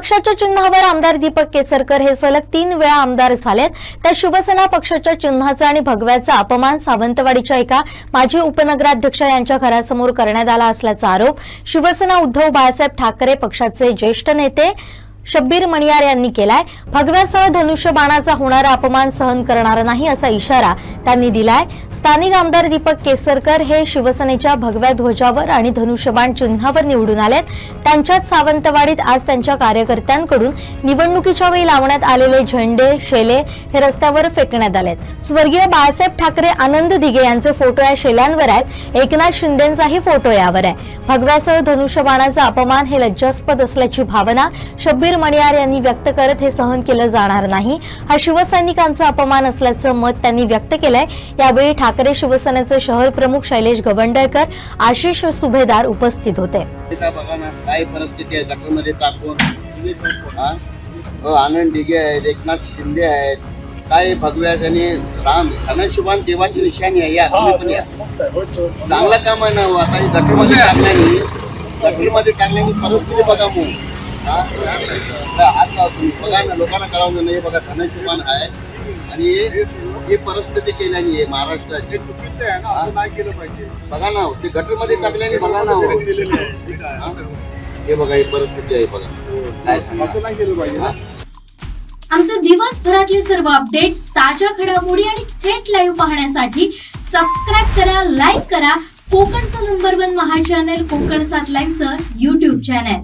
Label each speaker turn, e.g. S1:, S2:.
S1: पक्षाच्या चिन्हावर आमदार दीपक केसरकर हे सलग तीन वेळा आमदार झालेत. त्या शिवसेना पक्षाच्या चिन्हाचा आणि भगव्याचा अपमान सावंतवाडीच्या एका माजी उपनगराध्यक्ष यांच्या घरासमोर करण्यात आला असल्याचा आरोप. शिवसेना उद्धव बाळासाहेब ठाकरे पक्षाचे ज्येष्ठ नेते शब्बीर मणियार यांनी केलाय. फगव्यासह धनुष्य बाणाचा होणारा अपमान सहन करणार नाही असा इशारा त्यांनी दिलाय. स्थानिक आमदार दीपक केसरकर हे शिवसेनेच्या भगव्या ध्वजावर आणि धनुष्यबाण चिन्हावर निवडून आलेत. त्यांच्याच सावंतवाडीत आज त्यांच्या कार्यकर्त्यांकडून निवडणुकीच्या वेळी लावण्यात आलेले झेंडे शेले हे रस्त्यावर फेकण्यात आलेत. स्वर्गीय बाळासाहेब ठाकरे आनंद दिघे यांचे फोटो या शेल्यांवर आहेत. एकनाथ शिंदेचाही फोटो यावर आहे. भगव्यासह धनुष्यबाणाचा अपमान हे लज्जास्पद असल्याची भावना शब्बीर सुधीर मणियार यांनी व्यक्त करत हे सहन केलं जाणार नाही. हा शिवसैनिकांचा अपमान असल्याचं मत त्यांनी व्यक्त केलंय. यावेळी ठाकरे शिवसेनेचे शहर प्रमुख शैलेश गवंडळकर आशिष सुभेदार उपस्थित होते.
S2: काय परिस्थिती आहे गटरमध्ये टाकून. हो, आनंद दिघे आहेत एकनाथ शिंदे आहेत. काय भगव्यात आणि राम धनशुभान देवाची निशाणी आहे या तुम्ही पण या. चांगलं काम आहे ना हो, आता हे गटरमध्ये टाकल्याने. गटरमध्ये टाकल्याने परिस्थिती बघा मग. आता बघा ना लोकांना कळवलं नाही बघा धनशुभान आहे आणि ही परिस्थिती केल्याने आहे महाराष्ट्राची
S3: चुकीचं आहे ना असं नाही केलं पाहिजे
S2: बघा ना ते गटरमध्ये टाकल्याने बघा ना हे बघा ही परिस्थिती आहे बघा
S3: असं नाही केलं पाहिजे ना
S4: आमचे दिवसभरातले सर्व अपडेट्स ताज्या घडामोडी आणि थेट लाईव्ह पाहण्यासाठी सबस्क्राईब करा लाईक करा. कोकणचं नंबर वन महा चॅनल कोकण सात लाईव्हचं युट्यूब चॅनल